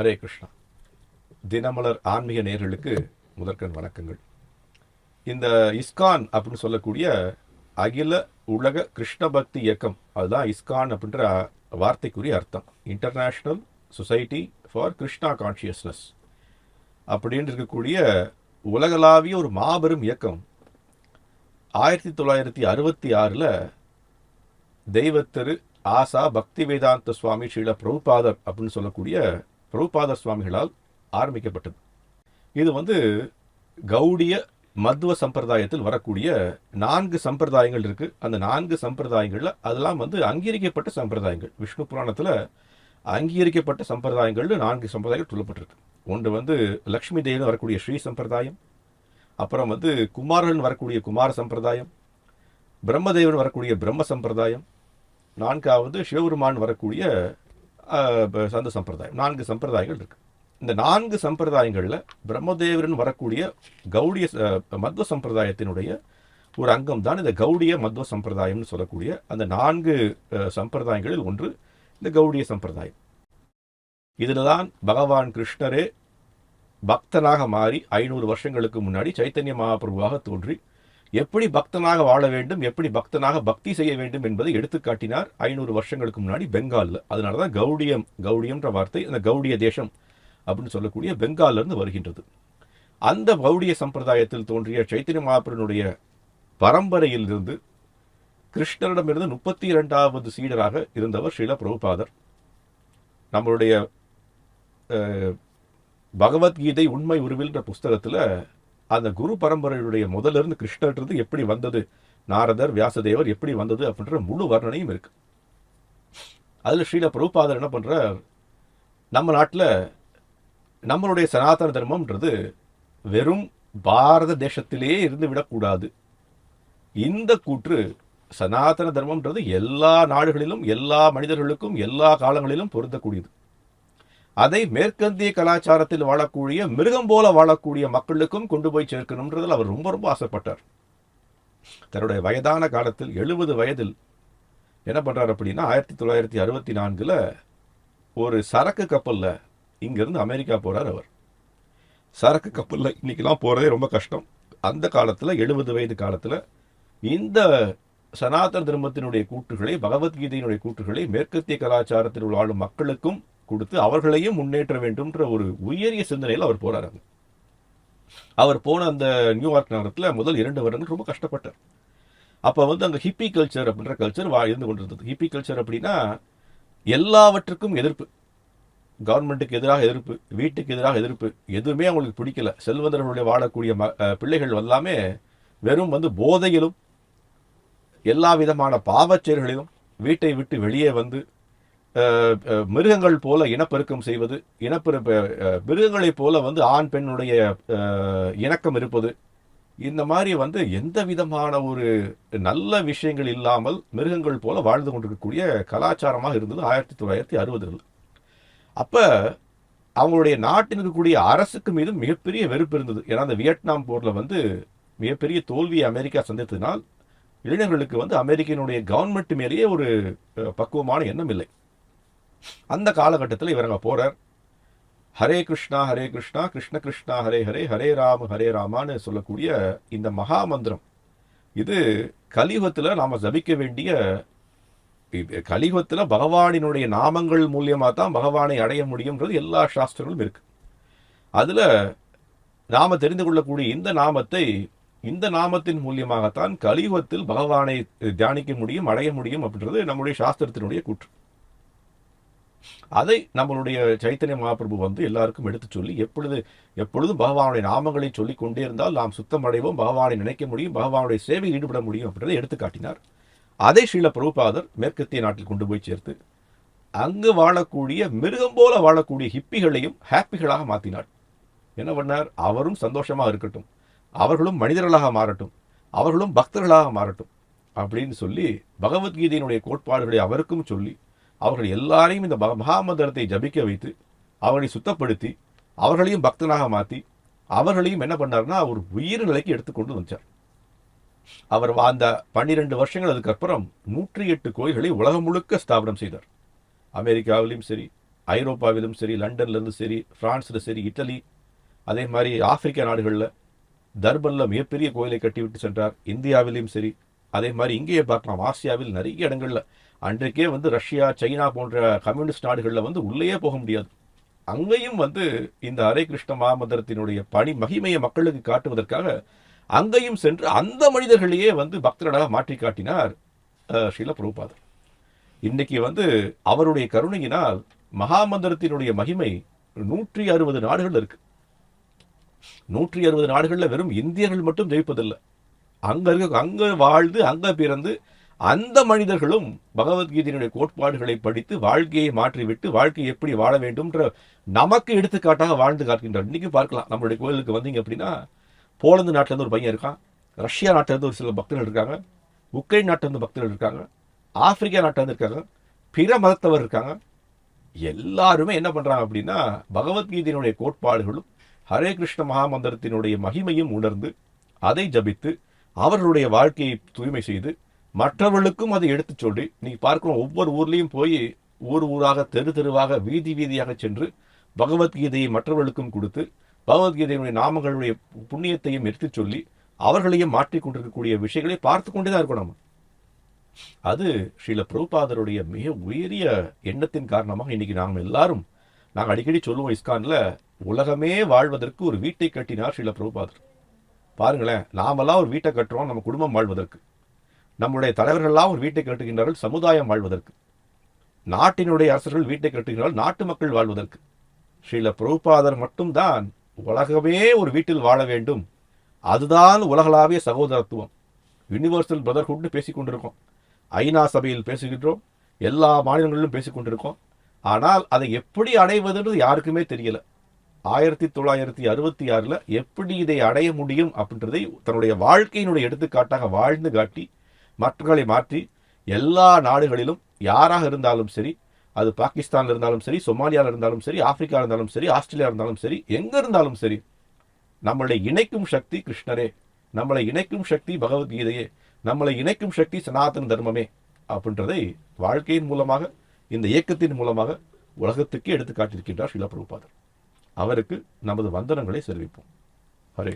ஹரே கிருஷ்ணா. தினமலர் ஆன்மீக நேர்களுக்கு முதற்கண் வணக்கங்கள். இந்த இஸ்கான் அப்படின்னு சொல்லக்கூடிய அகில உலக கிருஷ்ண பக்தி இயக்கம் அதுதான் இஸ்கான் அப்படின்ற வார்த்தைக்குரிய அர்த்தம். International society for Krishna consciousness அப்படின்னு இருக்கக்கூடிய உலகளாவிய ஒரு மாபெரும் இயக்கம். ஆயிரத்தி தொள்ளாயிரத்தி அறுபத்தி ஆறில் தெய்வத்திரு ஆசா பக்தி வேதாந்த சுவாமி ஸ்ரீல பிரபுபாதர் அப்படின்னு சொல்லக்கூடிய பிரபுபாதர் சுவாமிகளால் ஆரம்பிக்கப்பட்டது. இது வந்து கௌடிய மத்துவ சம்பிரதாயத்தில் வரக்கூடிய நான்கு சம்பிரதாயங்கள் இருக்குது அந்த நான்கு சம்பிரதாயங்களில் அதெல்லாம் வந்து அங்கீகரிக்கப்பட்ட சம்பிரதாயங்கள். விஷ்ணு புராணத்தில் அங்கீகரிக்கப்பட்ட சம்பிரதாயங்கள்னு நான்கு சம்பிரதாயங்கள் சொல்லப்பட்டிருக்கு. ஒன்று வந்து லக்ஷ்மி தேவன் வரக்கூடிய ஸ்ரீ சம்பிரதாயம். அப்புறம் வந்து குமாரன் வரக்கூடிய குமார சம்பிரதாயம். பிரம்மதேவன் வரக்கூடிய பிரம்ம சம்பிரதாயம். நான்காவது சிவபெருமான் வரக்கூடிய சந்த சம்பிரதாயம். நான்கு சம்பிரதாயங்கள் இருக்கு. இந்த நான்கு சம்பிரதாயங்களில் பிரம்மதேவரன் வரக்கூடிய கௌடிய மத்வ சம்பிரதாயத்தினுடைய ஒரு அங்கம் தான் இந்த கௌடிய மத்வ சம்பிரதாயம்னு சொல்லக்கூடிய அந்த நான்கு சம்பிரதாயங்களில் ஒன்று இந்த கௌடிய சம்பிரதாயம். இதில் தான் பகவான் கிருஷ்ணரே பக்தனாக மாறி ஐநூறு வருஷங்களுக்கு முன்னாடி சைத்தன்ய மகாபிரபுவாக தோன்றி எப்படி பக்தனாக வாழ வேண்டும் எப்படி பக்தனாக பக்தி செய்ய வேண்டும் என்பதை எடுத்துக்காட்டினார் ஐநூறு வருஷங்களுக்கு முன்னாடி பெங்காலில். அதனால தான் கௌடியம் கௌடியம்ன்ற வார்த்தை அந்த கௌடிய தேசம் அப்படின்னு சொல்லக்கூடிய பெங்காலிருந்து வருகின்றது. அந்த கௌடிய சம்பிரதாயத்தில் தோன்றிய சைத்தன்ய மகாபிரனுடைய பரம்பரையில் இருந்து கிருஷ்ணரிடமிருந்து முப்பத்தி இரண்டாவது சீடராக இருந்தவர் ஸ்ரீல பிரபுபாதர். நம்மளுடைய பகவத்கீதை உண்மை உருவில்ன்ற புஸ்தகத்தில் அந்த குரு பரம்பரையுடைய முதலிருந்து கிருஷ்ணர்ன்றது எப்படி வந்தது? நாரதர் வியாசதேவர் எப்படி வந்தது அப்படின்ற முழு வர்ணனையும் இருக்கு. அதில் ஸ்ரீல பிரபுபாதர் என்ன பண்றார்? நம்ம நாட்டில் நம்மளுடைய சனாதன தர்மம்ன்றது வெறும் பாரத தேசத்திலே இருந்து விடக்கூடாது. இந்த கூற்று சனாதன தர்மம்ன்றது எல்லா நாடுகளிலும் எல்லா மனிதர்களுக்கும் எல்லா காலங்களிலும் பொருந்தக்கூடியது. அதை மேற்கந்திய கலாச்சாரத்தில் வாழக்கூடிய மிருகம் போல வாழக்கூடிய மக்களுக்கும் கொண்டு போய் சேர்க்கணும்ன்றதில் அவர் ரொம்ப ரொம்ப ஆசைப்பட்டார். தன்னுடைய வயதான காலத்தில் எழுபது வயதில் என்ன பண்ணுறார் அப்படின்னா ஆயிரத்தி தொள்ளாயிரத்தி அறுபத்தி நான்கில் ஒரு சரக்கு கப்பலில் இங்கேருந்து அமெரிக்கா போகிறார் அவர். சரக்கு கப்பலில் இன்றைக்கெலாம் போகிறதே ரொம்ப கஷ்டம். அந்த காலத்தில் எழுபது வயது காலத்தில் இந்த சனாதன தர்மத்தினுடைய கூற்றுகளை பகவத்கீதையினுடைய கூற்றுகளை மேற்கத்திய கலாச்சாரத்தில் வாழும் மக்களுக்கும் கொடுத்து அவர்களையும் முன்னேற்ற வேண்டும்ன்ற ஒரு உயரிய சிந்தனையில் அவர் போறாரு அவர். போன அந்த நியூயார்க் நகரத்தில் முதல் இரண்டு வருடங்கள் ரொம்ப கஷ்டப்பட்டார். அப்போ வந்து அந்த ஹிப்பி கல்ச்சர் அப்படின்ற கல்ச்சர் வா இருந்து கொண்டிருந்தது. ஹிப்பி கல்ச்சர் அப்படின்னா எல்லாவற்றுக்கும் எதிர்ப்பு. கவர்மெண்ட்டுக்கு எதிராக எதிர்ப்பு வீட்டுக்கு எதிராக எதிர்ப்பு எதுவுமே அவங்களுக்கு பிடிக்கல. செல்வந்தர்களுடைய வாழக்கூடிய ம- பிள்ளைகள் எல்லாமே வெறும் வந்து போதையிலும் எல்லா விதமான பாவச் செயல்களிலும் வீட்டை விட்டு வெளியே வந்து மிருகங்கள் போல இனப்பெருக்கம் செய்வது இனப்பெரு மிருகங்களைப் போல வந்து ஆண் பெண்ணுடைய இணக்கம் இருப்பது. இந்த மாதிரி வந்து எந்த விதமான ஒரு நல்ல விஷயங்கள் இல்லாமல் மிருகங்கள் போல வாழ்ந்து கொண்டிருக்கக்கூடிய கலாச்சாரமாக இருந்தது ஆயிரத்தி தொள்ளாயிரத்தி அறுபதுகள். அப்போ அவங்களுடைய நாட்டில் இருக்கக்கூடிய அரசுக்கு மீது மிகப்பெரிய வெறுப்பு இருந்தது. ஏன்னா அந்த வியட்நாம் போரில் வந்து மிகப்பெரிய தோல்வியை அமெரிக்கா சந்தித்ததினால் இளைஞர்களுக்கு வந்து அமெரிக்கனுடைய கவர்மெண்ட் மேலேயே ஒரு பக்குவமான எண்ணம் இல்லை. அந்த காலகட்டத்தில் இவர் அங்க போகிறார் ஹரே கிருஷ்ணா ஹரே கிருஷ்ணா கிருஷ்ண கிருஷ்ணா ஹரே ஹரே ஹரே ராம ஹரே ராமான்னு சொல்லக்கூடிய இந்த மகா மந்திரம் இது கலியுகத்தில் நாம ஜபிக்க வேண்டிய இது கலியுகத்துல பகவானினுடைய நாமங்கள் மூலியமா தான் பகவானை அடைய முடியும்ன்றது எல்லா சாஸ்திரங்களும் இருக்கு. அதுல நாம தெரிந்து கொள்ளக்கூடிய இந்த நாமத்தை இந்த நாமத்தின் மூலியமாகத்தான் கலியுகத்தில் பகவானை தியானிக்க முடியும் அடைய முடியும் அப்படின்றது நம்முடைய சாஸ்திரத்தினுடைய கூற்று. அதை நம்மளுடைய சைத்தன்ய மகாபிரபு வந்து எல்லாருக்கும் எடுத்து சொல்லி எப்பொழுது எப்பொழுதும் பகவானுடைய நாமங்களை சொல்லிக் கொண்டே இருந்தால் நாம் சுத்தம் அடைவோம் பகவானை நினைக்க முடியும் பகவானுடைய சேவையில் ஈடுபட முடியும் அப்படின்றத எடுத்து காட்டினார். அதை ஸ்ரீல பிரபுபாதர் மேற்கத்திய நாட்டில் கொண்டு போய் சேர்த்து அங்கு வாழக்கூடிய மிருகம் போல வாழக்கூடிய ஹிப்பிகளையும் ஹாப்பிகளாக மாற்றினார் என்ன பண்ணார்? அவரும் சந்தோஷமாக இருக்கட்டும். அவர்களும் மனிதர்களாக மாறட்டும். அவர்களும் பக்தர்களாக மாறட்டும் அப்படின்னு சொல்லி பகவத்கீதையினுடைய கோட்பாடுகளை அவருக்கும் சொல்லி அவர்கள் எல்லாரையும் இந்த மகாமந்திரத்தை ஜபிக்க வைத்து அவர்களை சுத்தப்படுத்தி அவர்களையும் பக்தனாக மாற்றி அவர்களையும் என்ன பண்ணார்னா அவர் உயிர் நிலைக்கு எடுத்துக்கொண்டு வந்தார். அவர் அந்த பன்னிரெண்டு வருஷங்கள் அதுக்கப்புறம் நூற்றி எட்டு கோயில்களை உலகம் முழுக்க ஸ்தாபனம் செய்தார். அமெரிக்காவிலும் சரி ஐரோப்பாவிலும் சரி லண்டன்லேருந்து சரி ஃப்ரான்ஸில் சரி இட்டலி அதே மாதிரி ஆப்பிரிக்கா நாடுகளில் தர்பனில் மிகப்பெரிய கோயிலை கட்டிவிட்டு சென்றார். இந்தியாவிலையும் சரி அதே மாதிரி இங்கேயே பார்க்கலாம். ஆசியாவில் நிறைய இடங்களில் அன்றைக்கே வந்து ரஷ்யா சைனா போன்ற கம்யூனிஸ்ட் நாடுகளில் வந்து உள்ளேயே போக முடியாது. அங்கேயும் வந்து இந்த ஹரே கிருஷ்ண மகாமந்திரத்தினுடைய பணி மகிமையை மக்களுக்கு காட்டுவதற்காக அங்கேயும் சென்று அந்த மனிதர்களையே வந்து பக்தர்களாக மாற்றி காட்டினார் அஹ், ஸ்ரீல பிரபுபாதர். இன்னைக்கு வந்து அவருடைய கருணையினால் மகாமந்திரத்தினுடைய மகிமை நூற்றி அறுபது நாடுகள் இருக்கு. நூற்றி அறுபது நாடுகள்ல வெறும் இந்தியர்கள் மட்டும் ஜெயிப்பதில்லை. அங்க இருக்க அங்க வாழ்ந்து அங்க பிறந்து அந்த மனிதர்களும் பகவத்கீதையினுடைய கோட்பாடுகளை படித்து வாழ்க்கையை மாற்றிவிட்டு வாழ்க்கையை எப்படி வாழ வேண்டும்ன்ற நமக்கு எடுத்துக்காட்டாக வாழ்ந்து காட்டுகின்றார் இன்னைக்கு பார்க்கலாம். நம்மளுடைய கோயிலுக்கு வந்தீங்க அப்படின்னா போலந்து நாட்டிலேருந்து ஒரு பையன் இருக்கான். ரஷ்யா நாட்டிலேருந்து ஒரு சில பக்தர்கள் இருக்காங்க. உக்ரைன் நாட்டிலேருந்து பக்தர்கள் இருக்காங்க. ஆப்பிரிக்கா நாட்டிலேருந்து இருக்காங்க. பிற மதத்தவர் இருக்காங்க. எல்லாருமே என்ன பண்ணுறாங்க அப்படின்னா பகவத்கீதையினுடைய கோட்பாடுகளும் ஹரே கிருஷ்ண மகாமந்திரத்தினுடைய மகிமையும் உணர்ந்து அதை ஜபித்து அவர்களுடைய வாழ்க்கையை தூய்மை செய்து மற்றவர்களுக்கும் அதை எடுத்துச் சொல்லி நீங்க பார்க்குறோம் ஒவ்வொரு ஊர்லேயும் போய் ஊர் ஊராக தெரு தெருவாக வீதி வீதியாக சென்று பகவத்கீதையை மற்றவர்களுக்கும் கொடுத்து பகவத்கீதையினுடைய நாமங்களுடைய புண்ணியத்தையும் எடுத்துச் சொல்லி அவர்களையும் மாற்றிக் கொண்டிருக்கக்கூடிய விஷயங்களை பார்த்து கொண்டே தான் இருக்கணும் நம்ம அது ஸ்ரீல பிரபுபாதருடைய மிக உயரிய எண்ணத்தின் காரணமாக இன்னைக்கு நாம் எல்லாரும் நாங்கள் அடிக்கடி சொல்லுவோம் இஸ்கான்ல உலகமே வாழ்வதற்கு ஒரு வீட்டை கட்டினார் ஸ்ரீல பிரபுபாதர். பாருங்களேன் நாமெல்லாம் ஒரு வீட்டை கட்டுறோம் நம்ம குடும்பம் வாழ்வதற்கு. நம்முடைய தலைவர்கள்லாம் ஒரு வீட்டை கட்டுகின்றார்கள் சமுதாயம் வாழ்வதற்கு. நாட்டினுடைய அரசர்கள் வீட்டை கட்டுகிறார்கள் நாட்டு மக்கள் வாழ்வதற்கு. ஸ்ரீல பிரபுபாதர் மட்டும்தான் உலகமே ஒரு வீட்டில் வாழ வேண்டும். அதுதான் உலகளாவிய சகோதரத்துவம். யுனிவர்சல் பிரதர்ஹுட்னு பேசிக் கொண்டிருக்கோம். ஐநா சபையில் பேசுகின்றோம். எல்லா மாநிலங்களிலும் பேசிக் கொண்டிருக்கோம். ஆனால் அதை எப்படி அடைவதுன்றது யாருக்குமே தெரியல. ஆயிரத்தி தொள்ளாயிரத்தி அறுபத்தி ஆறில் எப்படி இதை அடைய முடியும் அப்படின்றதை தன்னுடைய வாழ்க்கையினுடைய எடுத்துக்காட்டாக வாழ்ந்து காட்டி மற்றவர்களை மாற்றி எல்லா நாடுகளிலும் யாராக இருந்தாலும் சரி அது பாகிஸ்தானில் இருந்தாலும் சரி சொமாலியால இருந்தாலும் சரி ஆப்பிரிக்கா இருந்தாலும் சரி ஆஸ்திரேலியா இருந்தாலும் சரி எங்க இருந்தாலும் சரி நம்மளை இணைக்கும் சக்தி கிருஷ்ணரே நம்மளை இணைக்கும் சக்தி பகவத்கீதையே நம்மளை இணைக்கும் சக்தி சனாதன தர்மமே அப்படின்றதை வாழ்க்கையின் மூலமாக இந்த இயக்கத்தின் மூலமாக உலகத்துக்கே எடுத்து காட்டியிருக்கின்றார் ஸ்ரீலா பிரபுபாதர். அவருக்கு நமது வந்தனங்களை தெரிவிப்போம் ஹரே